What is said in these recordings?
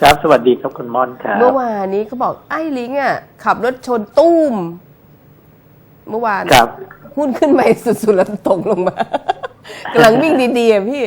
ครับ สวัสดีครับคุณม่อนครับเมื่อวานนี้เขาบอกไอ้ลิงอะ ขับรถชนตุ้ม เมื่อวานครับหุ้นขึ้นไปสุดๆแล้วตกลงมากำลังวิ่งดีๆอะพี่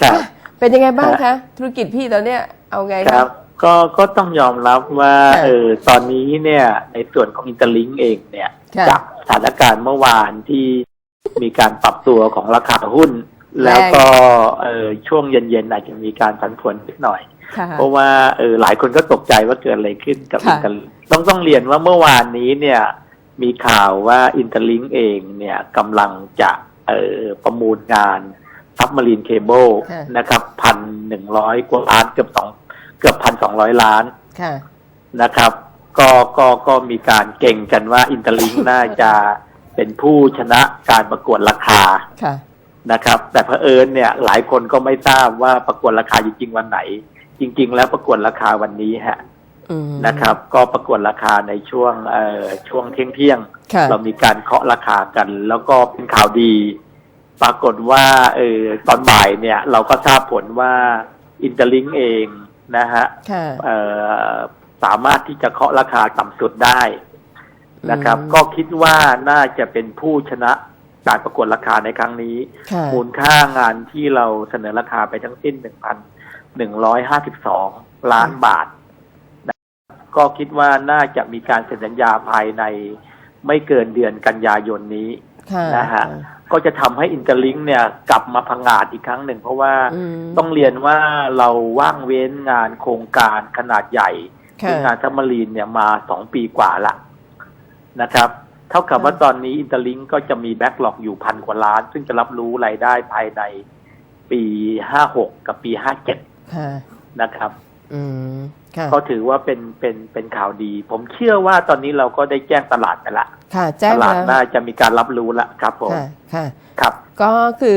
ครับ เป็นยังไงบ้างคะ ธุรกิจพี่ตอนเนี้ยเอาไงครับ ก็ก็ต้องยอมรับว่าค่ะเออตอนนี้เนี่ย ในส่วนของอินเตอร์ลิงเองเนี่ยค่ะจากสถานการณ์เมื่อวานที่มีการปรับตัวของราคาหุ้น แล้วก็เออช่วงเย็นๆอาจจะมีการผันผวนนิดหน่อยค่ะเพราะว่าเออหลายคนก็ตกใจว่าเกิดอะไรขึ้นกับค่ะอินเตอร์ลิงต้องต้องเรียนว่าเมื่อวานนี้เนี่ยมีข่าวว่าอินเตอร์ลิงเองเนี่ยกำลังจะเออประมูลงานซับมารีนเคเบิลค่ะนะครับพันหนึ่งร้อยกว่าล้านเกือบสองเกือบพันสองร้อยล้านค่ะนะครับ ก็ก็ก็มีการเก่งกันว่าอินเตอร์ลิงน่าจะเป็นผู้ชนะการประกวดราคาค่ะ นะครับ แต่เผอิญเนี่ยหลายคนก็ไม่ทราบว่าประกวดราคาจริง ๆ วันไหน จริง ๆ แล้วประกวดราคาวันนี้ฮะอืมนะครับ ก็ประกวดราคาในช่วงเอ่อช่วงเที่ยงเที่ยงๆค่ะเรามีการเคาะราคากัน แล้วก็เป็นข่าวดี ปรากฏว่าเออตอนบ่ายเนี่ย เราก็ทราบผลว่าอินเตอร์ลิงเองนะฮะค่ะเอ่อสามารถที่จะเคาะราคาต่ำสุดได้นะครับอืมก็คิดว่าน่าจะเป็นผู้ชนะ การประกวดราคาในครั้งนี้ค่ะมูลค่างานที่เราเสนอราคาไปทั้งสิ้นหนึ่งพันหนึ่งร้อยห้าสิบสองล้านบาทนะครับก็คิดว่าน่าจะมีการเซ็นสัญญาภายในไม่เกินเดือนกันยายนนี้ค่ะนะฮะก็จะทำให้อินเตอร์ลิงเนี่ยกลับมาพังงาดอีกครั้งหนึ่ง เพราะว่าอืมต้องเรียนว่าเราว่างเว้นงานโครงการขนาดใหญ่ค่ะคืองานซัมมารีนเนี่ยมาสองปีกว่าละนะครับ เท่ากับค่ะว่าตอนนี้อินเตอร์ลิงก็จะมีแบ็กหลอกอยู่พันกว่าล้าน ซึ่งจะรับรู้รายได้ภายในปีห้าหกกับปีห้าเจ็ดค่ะนะครับ อืมค่ะก็ถือว่าเป็นเป็นเป็นข่าวดี ผมเชื่อว่าตอนนี้เราก็ได้แจ้งตลาดไปละค่ะ แจ้ตงลาดแล้วน่าจะมีการรับรู้ละครับผมค่ะค่ะครับ ก็คือ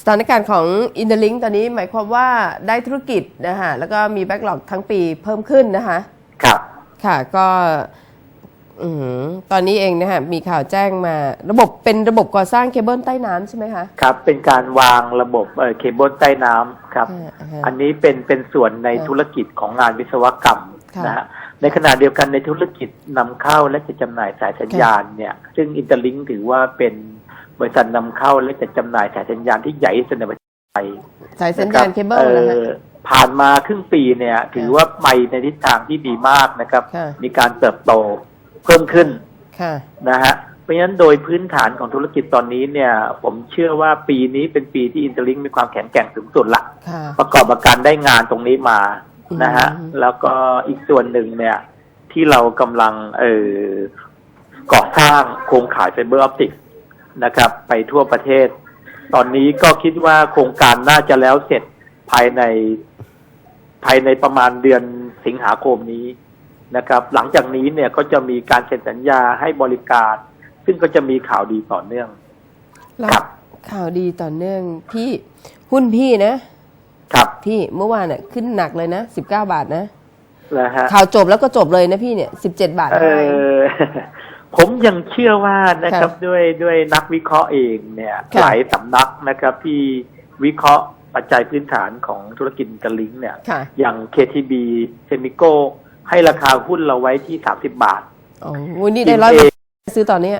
สถานการณ์ของอินเ r อร์ลิงตอนนี้หมายความว่าได้ธุรกิจนะคะแล้วก็มีแบ็กหลอกทั้งปีเพิ่มขึ้นนะคะ ครับ ค่ะก็อืม ตอนนี้เองนะคะมีข่าวแจ้งมา ระบบเป็นระบบก่อสร้างเคเบิลใต้น้ำใช่ไหมคะ ครับ เป็นการวางระบบเอ่อเคเบิลใต้น้ำครับอ่าอ่าอันนี้เป็นเป็นส่วนในค่ะธุรกิจของงานวิศวกรรมค่ะนะฮะในขณะเดียวกันในธุรกิจนำเข้าและจะจำหน่ายสายสัญญาณเนี่ยซึ่งอินเตอร์ลิงถือว่าเป็นบริษัทนำเข้าและจะจำหน่ายสายสัญญาณที่ใหญ่ที่สุดในประเทศไทยสายสัญญาณเคเบิลเอ่นะคะอผ่านมาครึ่งปีเนี่ย ถือว่าไปในทิศทางที่ดีมากนะครับค่ะมีการเติบโต เพิ่มขึ้นค่ะนะฮะเพราะฉะนั้นโดยพื้นฐานของธุรกิจตอนนี้เนี่ย ผมเชื่อว่าปีนี้เป็นปีที่อินเตอร์ลิงมีความแข็งแกร่งสูงสุดละค่ะประกอบกับการได้งานตรงนี้มานะฮะอืมแล้วก็อีกส่วนหนึ่งเนี่ย ที่เรากำลังเออก่อสร้างโครงข่ายไฟเบอร์ออปติกนะครับ ไปทั่วประเทศ ตอนนี้ก็คิดว่าโครงการน่าจะแล้วเสร็จภายในภายในประมาณเดือนสิงหาคมนี้ นะครับ หลังจากนี้เนี่ยก็จะมีการเซ็นสัญญาให้บริการ ซึ่งก็จะมีข่าวดีต่อเนื่องแล้วครับข่าวดีต่อเนื่องพี่หุ้นพี่นะครับพี่เมื่อวานน่ะขึ้นหนักเลยนะ19บาทนะนะฮะข่าวจบแล้วก็จบเลยนะพี่เนี่ย17บาทเอให้อผมยังเชื่อว่านะครับค่ะด้วยด้วยนักวิเคราะห์เองเนี่ยค่ะหลายสำนักนะครับที่วิเคราะห์ปัจจัยพื้นฐานของธุรกิจกลิงก์เนี่ยค่ะอย่าง KTB s e m i c o ให้ราคาหุ้นเราไว้ที่30บาทอ๋อวันนี้ได้ร้อยกิมเองซื้อตอนเนี้ย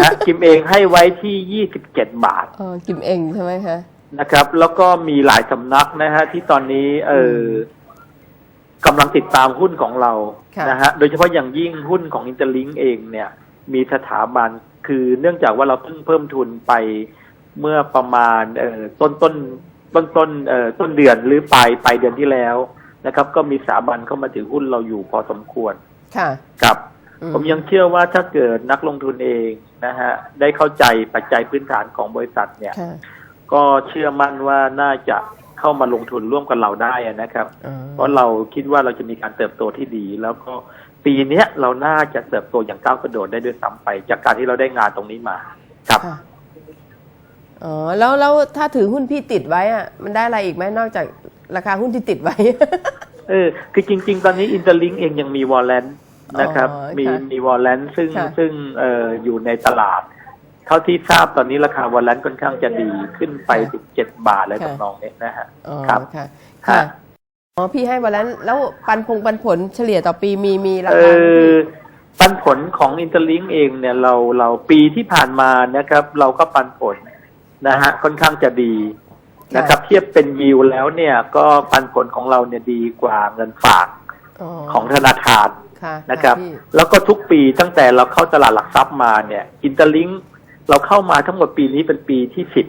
นะกิมเองให้ไว้ที่27บาทอ๋อกิมเองใช่ไหมคะนะครับ แล้วก็มีหลายสำนักนะฮะ ที่ตอนนี้ เออมกำลังติดตามหุ้นของเราค่ะนะฮะโดยเฉพาะอย่างยิ่งหุ้นของอินเตอร์ลิงเองเนี่ย มีสถาบันคือเนื่องจากว่าเราเพิ่งเพิ่มทุนไปเมื่อประมาณ เอ่อต้นต้นต้นต้นเอ่อต้นเดือนหรือปลายปลายเดือนที่แล้ว นะครับ ก็มีสถาบันเข้ามาถือหุ้นเราอยู่พอสมควรค่ะครับอืผมยังเชื่อว่าถ้าเกิดนักลงทุนเองนะฮะได้เข้าใจปัจจัยพื้นฐานของบริษัทเนี่ยค่ะก็เชื่อมั่นว่าน่าจะเข้ามาลงทุนร่วมกับเราได้อะนะครับอ๋อเพราะเราคิดว่าเราจะมีการเติบโตที่ดี แล้วก็ปีเนี้ยเราน่าจะเติบโตอย่างก้าวกระโดดได้ด้วยซ้ำไป จากการที่เราได้งานตรงนี้มา ครับค่ะอ๋อแล้วแล้วถ้าถือหุ้นพี่ติดไว้อะมันได้อะไรอีกไหมนอกจาก ราคาหุ้นที่ติดไว้ เออ คือจริง ๆ ตอนนี้อินเตอร์ลิงเองยังมีวอลเลนนะครับอ๋อมีค่ะมีวอลเลนซึ่งค่ะซึ่งเอ่ออยู่ในตลาด เท่าที่ทราบตอนนี้ราคาวอลเลนค่อนข้างจะดีขึ้นไปค่ะถึงเจ็ดบาทอะไรค่ะทำนองนี้นะฮะอ๋อครับค่ะค่ะค่ะอ๋อพี่ให้วันนั้นแล้วปันพงปันผลเฉลี่ยต่อปีมีมีราเอคาไหมอพี่ปันผลของอินเตอร์ลิงเองเนี่ยเราเราปีที่ผ่านมานะครับ เราก็ปันผลนะฮะค่อนข้างจะดี นะครับ เทียบเป็นยิวแล้วเนี่ยก็ปันผลของเราเนี่ยดีกว่าเงินฝากของธนาคารค่ะนะครับพี่แล้วก็ทุกปีตั้งแต่เราเข้าตลาดหลักทรัพย์มาเนี่ยอินเตอร์ลิงเราเข้ามาทั้งหมดปีนี้เป็นปีที่สิบ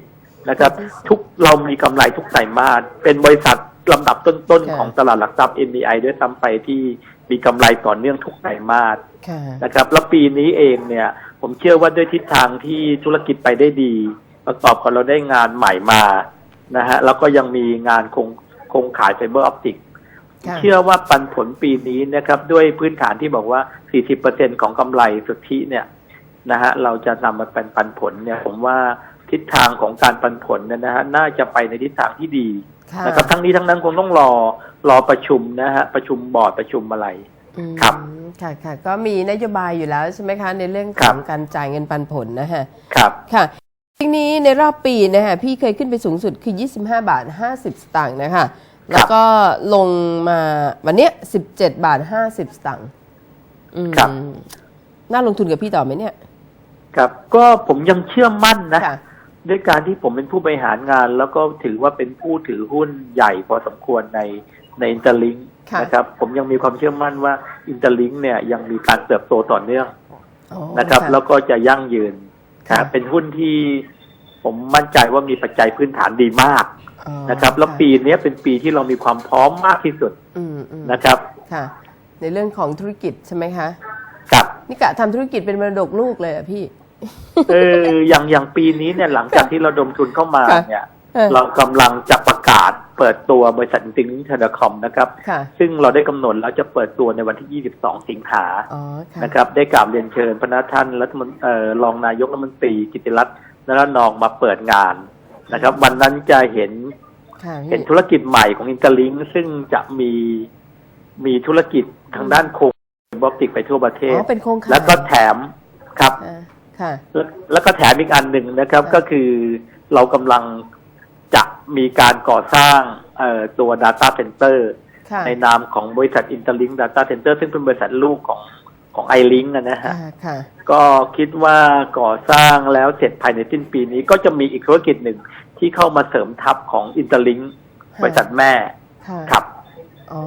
นะครับ ทุกเรามีกำไรทุกไตรมาสเป็นบริษัทลำดับต้นๆของตลาดหลักทรัพย์ MBI ด้วยซ้ำไปที่มีกำไรต่อเนื่องทุกไตรมาสค่ะนะครับ แล้วปีนี้เองเนี่ย ผมเชื่อว่าด้วยทิศทางที่ธุรกิจไปได้ดี ประกอบกับเราได้งานใหม่มา นะฮะแล้วก็ยังมีงานคงคงขายไฟเบอร์ออปติกค่ะเชื่อว่าปันผลปีนี้นะครับ ด้วยพื้นฐานที่บอกว่า 40%ของกำไรสุทธิเนี่ยนะฮะเราจะนำมาเป็นปันผลเนี่ย ผมว่าทิศทางของการปันผลเนี่ยนะฮะน่าจะไปในทิศทางที่ดีค่ะนะครับ ทั้งนี้ทั้งนั้นคงต้องรอรอประชุมนะฮะประชุมบอร์ดประชุมอะไรอืมครับค่ะค่ะก็มีนโยบายอยู่แล้วใช่ไหมคะ ในเรื่องคขรัอบงการจ่ายเงินปันผลนะฮะครับค่ะ ทีนี้ในรอบปีนะฮะพี่เคยขึ้นไปสูงสุดคือ 25 บาท 50 สตางค์นะคะแล้วก็ลงมาวันเนี้ย 17 บาท 50 สตางค์อืมครับ น่าลงทุนกับพี่ต่อไหมเนี่ย ครับก็ผมยังเชื่อมั่นนะค่ะด้วยการที่ผมเป็นผู้บริหารงาน แล้วก็ถือว่าเป็นผู้ถือหุ้นใหญ่พอสมควรในในอินเตอร์ลิงค่ะ นะครับ ผมยังมีความเชื่อมั่นว่าอินเตอร์ลิงเนี่ยยังมีการเติบโตต่อเนื่องอ๋อนะครับ แล้วก็จะยั่งยืน ค่ะนะเป็นหุ้นที่ผมมั่นใจว่ามีปัจจัยพื้นฐานดีมากอ๋อนะครับ แล้วปีเนี้ยเป็นปีที่เรามีความพร้อมมากที่สุดอืมอืมนะครับค่ะ ในเรื่องของธุรกิจใช่ไหมคะกับนี่กะทำธุรกิจเป็นมรดกลูกเลยเหรอะพี่เอออย่างอย่างปีนี้เนี่ยหลังจากที่เราดมทุนเข้ามาค่ะเนี่ยเออเรากำลังจะประกาศ เปิดตัวบริษัทอินเทอร์เน็ตคอมนะครับค่ะซึ่งเราได้กำหนดแล้วจะเปิดตัวในวันที่ 22 สิงหาอ๋อค่ะนะครับ ได้กราบเรียนเชิญพระท่านรัฐมนเอ่อรองนายกรัฐมนตรีกิติรัตน์นรนองมาเปิดงานนะครับ วันนั้นจะเห็นค่ะพี่เห็นธุรกิจใหม่ของอินเตอร์ลิงซึ่งจะมีมีธุรกิจทางด้านโครงบอปติกไปทั่วประเทอ๋ศอเป็นโครงข่ายแล้วก็แถมครับอ่าค่ะแล้วแล้วก็แถมอีกอันหนึ่งนะครับค่ะก็คือเรากำลังจะ มีการก่อสร้างเอ่อตัว Data Center ค่ะในนามของบริษัท Interlink Data Center ซึ่งเป็นบริษัทลูกของของ iLink อะนะฮะค่ะค่ะก็คิดว่าก่อสร้างแล้วเสร็จภายในสิ้นปีนี้ก็จะมีอีกธุรกิจหนึ่งที่เข้ามาเสริมทัพของ Interlink ค่ะบริษัทแม่ค่ะครับ อ๋อ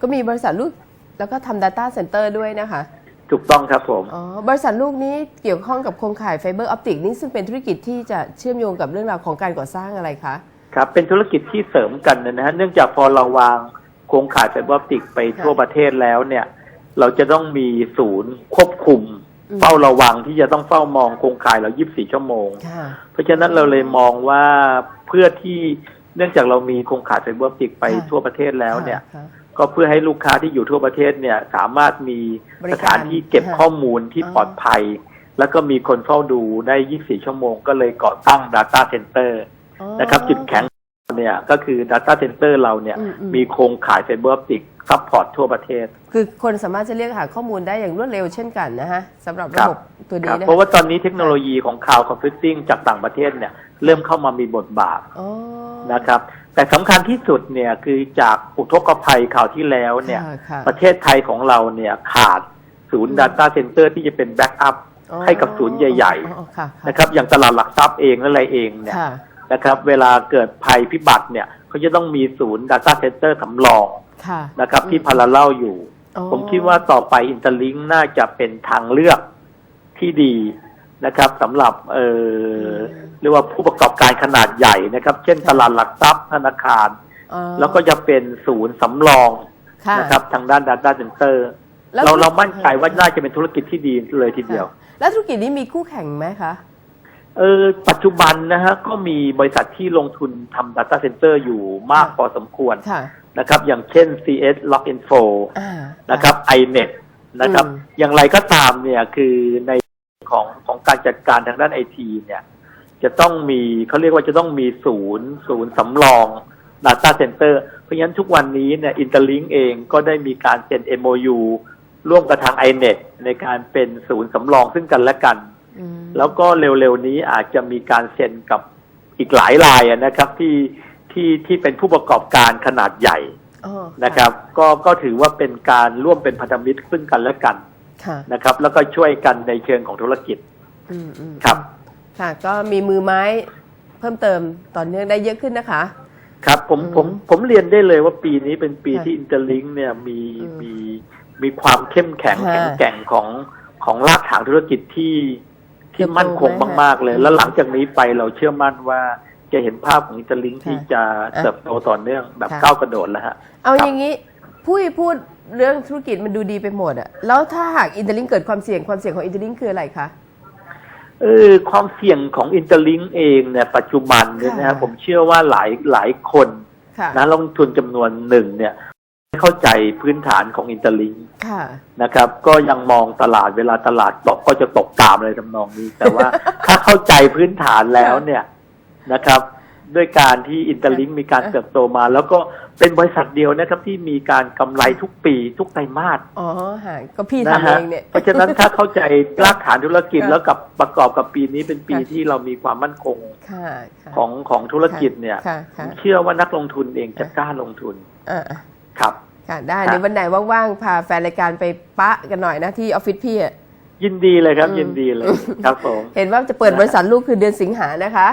ก็มีบริษัทลูกแล้วก็ทำ Data Center ด้วยนะคะ ถูกต้องครับผม อ๋อ บริษัทลูกนี้เกี่ยวข้องกับโครงข่ายไฟเบอร์ออปติกนี่ซึ่งเป็นธุรกิจที่จะเชื่อมโยงกับเรื่องราวของการก่อสร้างอะไรคะ ครับ เป็นธุรกิจที่เสริมกันนะฮะ เนื่องจากพอเราวางโครงข่ายไฟเบอร์ออปติกไปทั่วประเทศแล้วเนี่ย เราจะต้องมีศูนย์ควบคุมอืมเฝ้าระวังที่จะต้องเฝ้ามองโครงข่ายเรา 24 ชั่วโมงค่ะเพราะฉะนั้นเราเลยมองว่าเพื่อที่เนื่องจากเรามีโครงข่ายไฟเบอร์ออปติกไปค่ะทั่วประเทศแล้วเนี่ยค่ะ ก็เพื่อให้ลูกค้าที่อยู่ทั่วประเทศเนี่ยสามารถมีสถานที่เก็บข้อมูลที่ปลอดภัย แล้วก็มีคนเฝ้าดูได้ 24 ชั่วโมง ก็เลยก่อตั้ง Data Center อ๋อนะครับจุดแข็ง เนี่ยก็คือ Data Center เราเนี่ยอืมอืมมีโครงข่ายไฟเบอร์ออปติกซัพพอร์ตทั่วประเทศ คือคนสามารถจะเรียกหาข้อมูลได้อย่างรวดเร็วเช่นกันนะฮะสำหรับคระรับบบตัวคนี้รับนะเพราะว่าตอนนี้เทคโนโลยีของ Cloud Computing จากต่างประเทศเนี่ยเริ่มเข้ามามีบทบาทอ๋อนะครับ แต่สำคัญที่สุดเนี่ยคือจากอุทกภัยข่าวที่แล้วเนี่ยค่ะค่ะประเทศไทยของเราเนี่ยขาดศูนย์ Data Center ที่จะเป็นแบ็กอัพอ๋อให้กับศูนย์ใหญ่อ๋อค่ะค่ะนะครับ อย่างตลาดหลักทรัพย์เองและอะไรเองเนี่ยค่ะ นะครับ เวลาเกิดภัยพิบัติเนี่ยเขาจะต้องมีศูนย์ Data Center สำรองค่ะ นะครับ ที่พาราเล่าอยู่ อ๋อ ผมคิดว่าต่อไปอินเตอร์ลิงน่าจะเป็นทางเลือกที่ดีนะครับสำหรับเออเรียกว่าผู้ประกอบการขนาดใหญ่นะครับ เช่นตลาดหลักทรัพย์ธนาคาร อ๋อแล้วก็จะเป็นศูนย์สำรองค่ะนะครับทางด้าน Data Center แล้วเราเรามั่นใจว่าน่าจะเป็นธุรกิจที่ดีเลยทีเดียว แล้วธุรกิจนี้มีคู่แข่งไหมคะ เออปัจจุบันนะฮะก็มีบริษัทที่ลงทุนทำ Data Center อยู่มากค่ะพอสมควรค่ะ นะครับ อย่างเช่น CS Lock Info อ่า นะครับ iNet นะครับ อืม อย่างไรก็ตามเนี่ยคือในของของการจัดการทางด้านไอทีเนี่ย จะต้องมีเขาเรียกว่าจะต้องมีศูนย์ ศูนย์สำรอง Data Center เพราะฉะนั้นทุกวันนี้เนี่ย Interlink เองก็ได้มีการเซ็น MOU ร่วมกับทาง iNet ในการเป็นศูนย์สำรองซึ่งกันและกันอืม แล้วก็เร็วๆนี้อาจจะมีการเซ็นกับอีกหลายรายอะนะครับที่ที่ที่เป็นผู้ประกอบการขนาดใหญ่อ๋อนะครับ ก็ก็ถือว่าเป็นการร่วมเป็นพันธมิตรซึ่งกันและกันค่ะนะครับ แล้วก็ช่วยกันในเชิงของธุรกิจอืมอืมครับค่ะก็มีมือไม้เพิ่มเติมต่อเนื่องได้เยอะขึ้นนะคะ ครับผมอืมผมผมเรียนได้เลยว่าปีนี้เป็นปีค่ะที่อินเตอร์ลิงเนี่ยมีอืมมีมีความเข้มแข็งค่ะแข็งแกร่งของของรากฐานธุรกิจที่ ที่เติบโตมั่นคงไหมคะมาก ๆ เลยอืมแล้วหลังจากนี้ไปเราเชื่อมั่นว่าจะเห็นภาพของอินเตอร์ลิงค่ะที่จะอะเติบโตต่อเนื่องแบบค่ะก้าวกระโดดแล้วฮะ เอาครับอย่างนี้ผู้พูดเรื่องธุรกิจมันดูดีไปหมดอะแล้วถ้าหากอินเตอร์ลิงเกิดความเสี่ยงความเสี่ยงของอินเตอร์ลิงคืออะไรคะเออความเสี่ยงของอินเตอร์ลิงเองเนี่ยปัจจุบันเนี่ยนะค่ะฮะผมเชื่อว่าหลายหลายคนค่ะนะลงทุนจำนวนหนึ่งเนี่ยไม่ เข้าใจพื้นฐานของอินเตอร์ลิงค่ะ นะครับ ก็ยังมองตลาดเวลาตลาดตกก็จะตกตามอะไรทำนองนี้ แต่ว่าถ้าเข้าใจพื้นฐานแล้วเนี่ยนะครับ ด้วยการที่อินเตอร์ลิงมีการเติบโตมา แล้วก็เป็นบริษัทเดียวนะครับที่มีการกำไรทุกปีทุกไตรมาสอ๋อหาก็พี่นะทำเอฮะงเนี่ยเพราะฉะนั้นถ้าเข้าใจรากฐานธุรกิจค่ะแล้วกับประกอบกับปีนี้เป็นปีค่ะที่เรามีความมั่นคงค่ะค่ะของของธุรกิจเนี่ยค่ะผค่ะมเชื่อว่านักลงทุนเองจะค่ะกล้าลงทุนอ่าครับ ค่ะได้ค่ะในวันไหนว่างๆพาแฟนรายการไปปะกันหน่อยนะที่ออฟฟิศพี่อะยินดีเลยครับอืมยินดีเลยครับผมเห็นว่าจะเปิดบริษัทลูกคือเดือนสิงหานะคะ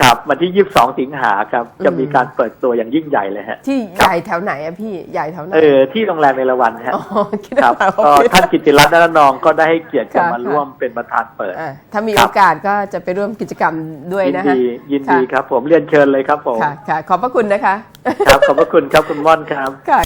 ครับวันที่22สิงหาครับจะมีอืมการเปิดตัวอย่างยิ่งใหญ่เลยฮะ ที่ครัใหบญ่แถวไหนอะพี่ใหญ่แถวไหนเออที่โรงแรมในละวันฮะอ๋อคิดครับว่าออก็ฟฟิศท่านกิติรัตน์นรนองก็ได้ให้เกียรติจะค่ะมาร่วมเป็นประธานเปิดอะถ้ามีครัโอบกาสก็จะไปร่วมกิจกรรมด้วยยินนะคะดียินดีครับ ผมเรียนเชิญเลยครับผมค่ะค่ะขอบพระคุณนะคะ ครับขอบพระคุณครับคุณม่อนครับค่ะ